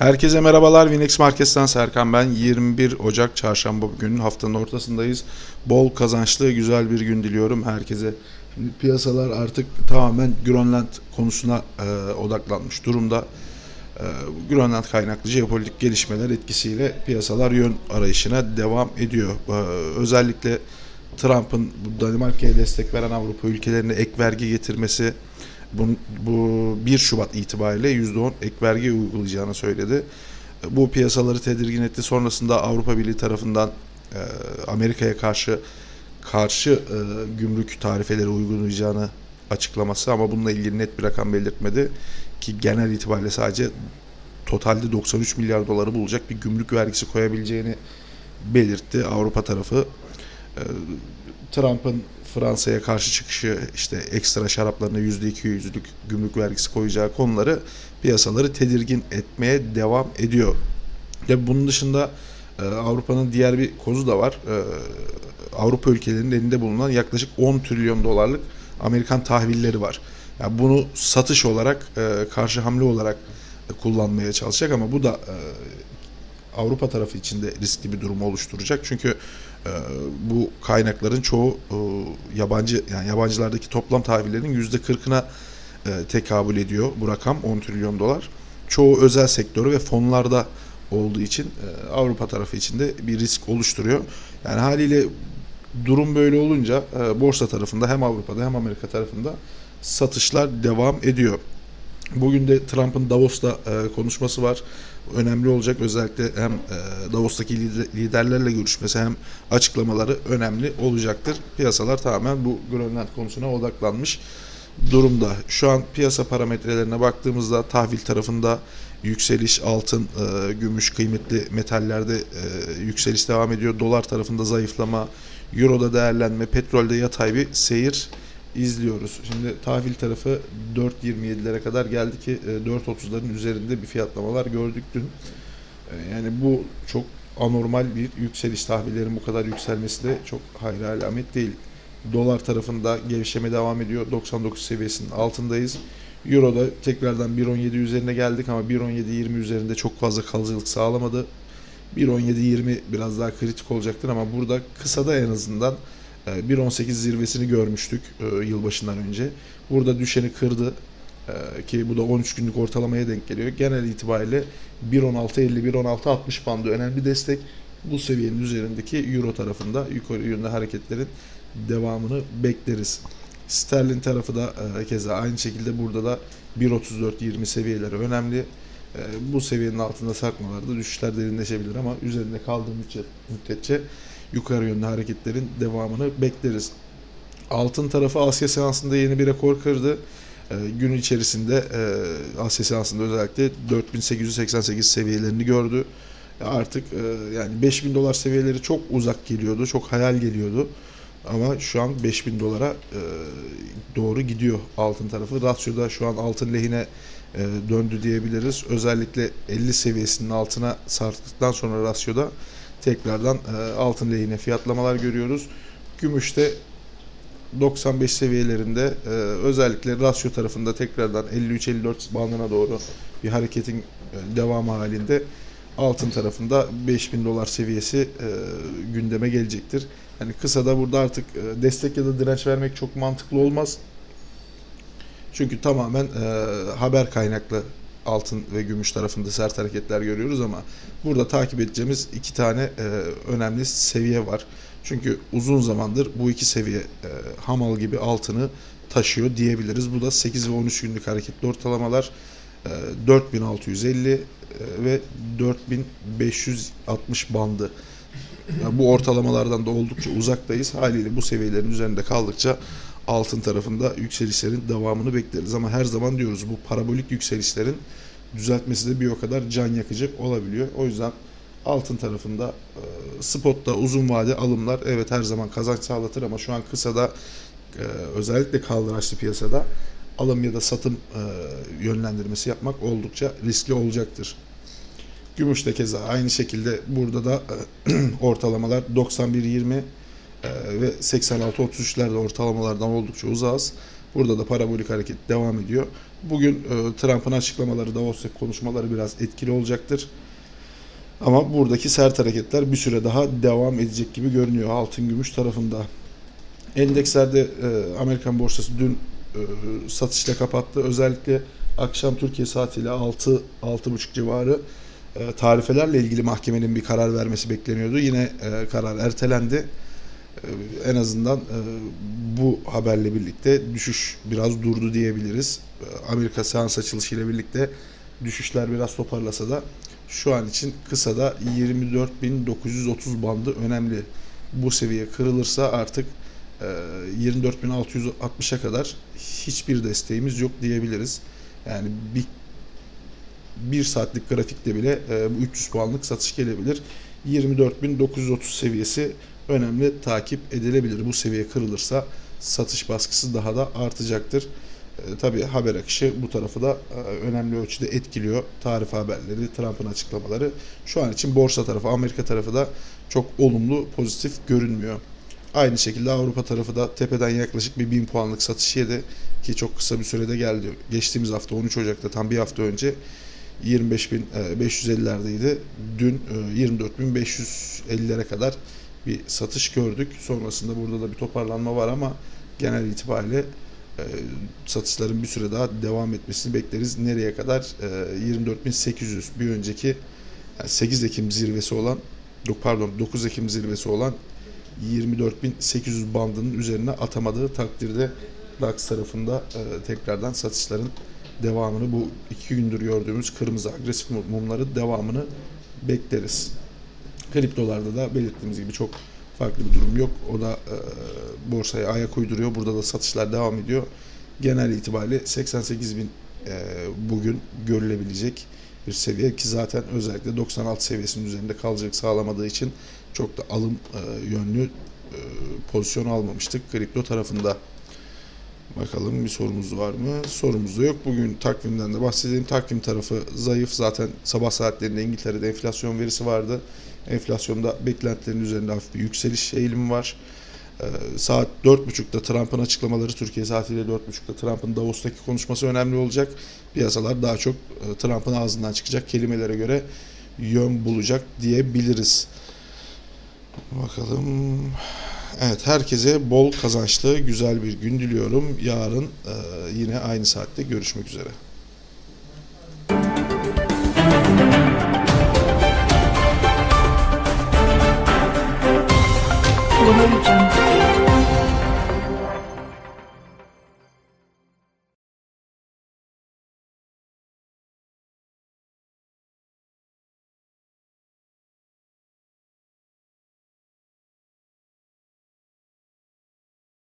Herkese merhabalar. Winex Market'ten Serkan ben. 21 Ocak Çarşamba günün haftanın ortasındayız. Bol kazançlı güzel bir gün diliyorum herkese. Şimdi piyasalar artık tamamen Grönland konusuna e, odaklanmış durumda. E, Grönland kaynaklı jeopolitik gelişmeler etkisiyle piyasalar yön arayışına devam ediyor. E, özellikle Trump'ın Danimarka'ya destek veren Avrupa ülkelerine ek vergi getirmesi bu, bu 1 Şubat itibariyle %10 ek vergi uygulayacağını söyledi. Bu piyasaları tedirgin etti. Sonrasında Avrupa Birliği tarafından e, Amerika'ya karşı karşı e, gümrük tarifeleri uygulayacağını açıklaması ama bununla ilgili net bir rakam belirtmedi ki genel itibariyle sadece totalde 93 milyar doları bulacak bir gümrük vergisi koyabileceğini belirtti Avrupa tarafı. E, Trump'ın Fransa'ya karşı çıkışı işte ekstra şaraplarına %200'lük gümrük vergisi koyacağı konuları piyasaları tedirgin etmeye devam ediyor. Ya bunun dışında e, Avrupa'nın diğer bir kozu da var. E, Avrupa ülkelerinin elinde bulunan yaklaşık 10 trilyon dolarlık Amerikan tahvilleri var. Yani bunu satış olarak e, karşı hamle olarak kullanmaya çalışacak ama bu da Avrupa tarafı için de riskli bir durum oluşturacak. Çünkü bu kaynakların çoğu e, yabancı yani yabancılardaki toplam tahvillerin yüzde 40'ına e, tekabül ediyor bu rakam 10 trilyon dolar. Çoğu özel sektörü ve fonlarda olduğu için e, Avrupa tarafı için de bir risk oluşturuyor. Yani haliyle durum böyle olunca borsa tarafında hem Avrupa'da hem Amerika tarafında satışlar devam ediyor. Bugün de Trump'ın Davos'ta e, konuşması var. Önemli olacak. Özellikle hem e, Davos'taki lider- liderlerle görüşmesi hem açıklamaları önemli olacaktır. Piyasalar tamamen bu Grönland konusuna odaklanmış durumda. Şu an piyasa parametrelerine baktığımızda tahvil tarafında yükseliş, altın, e, gümüş, kıymetli metallerde e, yükseliş devam ediyor. Dolar tarafında zayıflama, Euro'da değerlenme, petrolde yatay bir seyir izliyoruz. Şimdi tahvil tarafı 4.27'lere kadar geldi ki e, 4.30'ların üzerinde bir fiyatlamalar gördük dün. E, Yani bu çok anormal bir yükseliş. Tahvillerin bu kadar yükselmesi de çok hayra alamet değil. Dolar tarafında gevşeme devam ediyor. 99 seviyesinin altındayız. Euro'da tekrardan 1.17 üzerine geldik ama 1.17-20 üzerinde çok fazla kalıcılık sağlamadı. 1.17-20 biraz daha kritik olacaktır ama burada kısada en azından e, 1.18 zirvesini görmüştük e, yılbaşından önce. Burada düşeni kırdı E, ki bu da 13 günlük ortalamaya denk geliyor. Genel itibariyle 1.16.50 1.16.60 bandı önemli destek. Bu seviyenin üzerindeki euro tarafında yukarı yönde hareketlerin devamını bekleriz. Sterlin tarafı da e, keza aynı şekilde burada da 1.34-20 seviyeleri önemli. Bu seviyenin altında sarkmalarda düşüşler derinleşebilir ama üzerinde kaldığı müddet- müddetçe yukarı yönlü hareketlerin devamını bekleriz. Altın tarafı Asya seansında yeni bir rekor kırdı. E, gün içerisinde e, Asya seansında özellikle 4888 seviyelerini gördü. E, Artık e, yani 5000 dolar seviyeleri çok uzak geliyordu, çok hayal geliyordu. Ama şu an 5000 dolara e, doğru gidiyor altın tarafı. Rasyoda şu an altın lehine e, döndü diyebiliriz. Özellikle 50 seviyesinin altına sarktıktan sonra rasyoda tekrardan e, altın lehine fiyatlamalar görüyoruz. Gümüşte 95 seviyelerinde e, özellikle rasyo tarafında tekrardan 53-54 bandına doğru bir hareketin e, devamı halinde altın tarafında 5000 dolar seviyesi e, gündeme gelecektir. Yani kısada burada artık e, destek ya da direnç vermek çok mantıklı olmaz. Çünkü tamamen e, haber kaynaklı altın ve gümüş tarafında sert hareketler görüyoruz ama burada takip edeceğimiz iki tane e, önemli seviye var. Çünkü uzun zamandır bu iki seviye e, hamal gibi altını taşıyor diyebiliriz. Bu da 8 ve 13 günlük hareketli ortalamalar e, 4650 e, ve 4560 bandı. Bu ortalamalardan da oldukça uzaktayız. Haliyle bu seviyelerin üzerinde kaldıkça altın tarafında yükselişlerin devamını bekleriz. Ama her zaman diyoruz bu parabolik yükselişlerin düzeltmesi de bir o kadar can yakıcı olabiliyor. O yüzden altın tarafında e, spotta uzun vade alımlar evet her zaman kazanç sağlatır ama şu an kısada e, özellikle kaldıraçlı piyasada alım ya da satım e, yönlendirmesi yapmak oldukça riskli olacaktır. Gümüşte keza aynı şekilde burada da e, ortalamalar 91.20 e, ve 86-33'lerde ortalamalardan oldukça uzağız. Burada da parabolik hareket devam ediyor. Bugün e, Trump'ın açıklamaları, Davos'taki konuşmaları biraz etkili olacaktır. Ama buradaki sert hareketler bir süre daha devam edecek gibi görünüyor altın gümüş tarafında. Endekslerde e, Amerikan borsası dün e, satışla kapattı. Özellikle akşam Türkiye saatiyle 6 6.30 civarı e, tarifelerle ilgili mahkemenin bir karar vermesi bekleniyordu. Yine e, karar ertelendi. E, en azından bu haberle birlikte düşüş biraz durdu diyebiliriz. Amerika seans açılışı ile birlikte düşüşler biraz toparlasa da şu an için kısada 24.930 bandı önemli. Bu seviye kırılırsa artık e, 24.660'a kadar hiçbir desteğimiz yok diyebiliriz. Yani bir bir saatlik grafikte bile e, bu 300 puanlık satış gelebilir. 24.930 seviyesi önemli takip edilebilir. Bu seviye kırılırsa satış baskısı daha da artacaktır. E, tabii haber akışı bu tarafı da e, önemli ölçüde etkiliyor. Tarif haberleri, Trump'ın açıklamaları. Şu an için borsa tarafı, Amerika tarafı da çok olumlu, pozitif görünmüyor. Aynı şekilde Avrupa tarafı da tepeden yaklaşık bir 1000 puanlık satış yedi ki çok kısa bir sürede geldi. Geçtiğimiz hafta 13 Ocak'ta tam bir hafta önce 25.550'lerdeydi. Dün e, 24.550'lere kadar bir satış gördük. Sonrasında burada da bir toparlanma var ama genel itibariyle e, satışların bir süre daha devam etmesini bekleriz. Nereye kadar? E, 24.800 bir önceki yani 8 Ekim zirvesi olan pardon 9 Ekim zirvesi olan 24.800 bandının üzerine atamadığı takdirde DAX tarafında e, tekrardan satışların devamını bu iki gündür gördüğümüz kırmızı agresif mumları devamını bekleriz. Kriptolarda da belirttiğimiz gibi çok farklı bir durum yok. O da e, borsaya ayak uyduruyor. Burada da satışlar devam ediyor. Genel itibariyle 88 bin e, bugün görülebilecek bir seviye ki zaten özellikle 96 seviyesinin üzerinde kalacak sağlamadığı için çok da alım e, yönlü e, pozisyon almamıştık kripto tarafında. Bakalım bir sorumuz var mı? Sorumuz da yok. Bugün takvimden de bahsedelim. Takvim tarafı zayıf. Zaten sabah saatlerinde İngiltere'de enflasyon verisi vardı. Enflasyonda beklentilerin üzerinde hafif bir yükseliş eğilimi var. Ee, saat 4.30'da Trump'ın açıklamaları, Türkiye saatiyle 4.30'da Trump'ın Davos'taki konuşması önemli olacak. Piyasalar daha çok e, Trump'ın ağzından çıkacak kelimelere göre yön bulacak diyebiliriz. Bakalım. Evet herkese bol kazançlı güzel bir gün diliyorum. Yarın e, yine aynı saatte görüşmek üzere.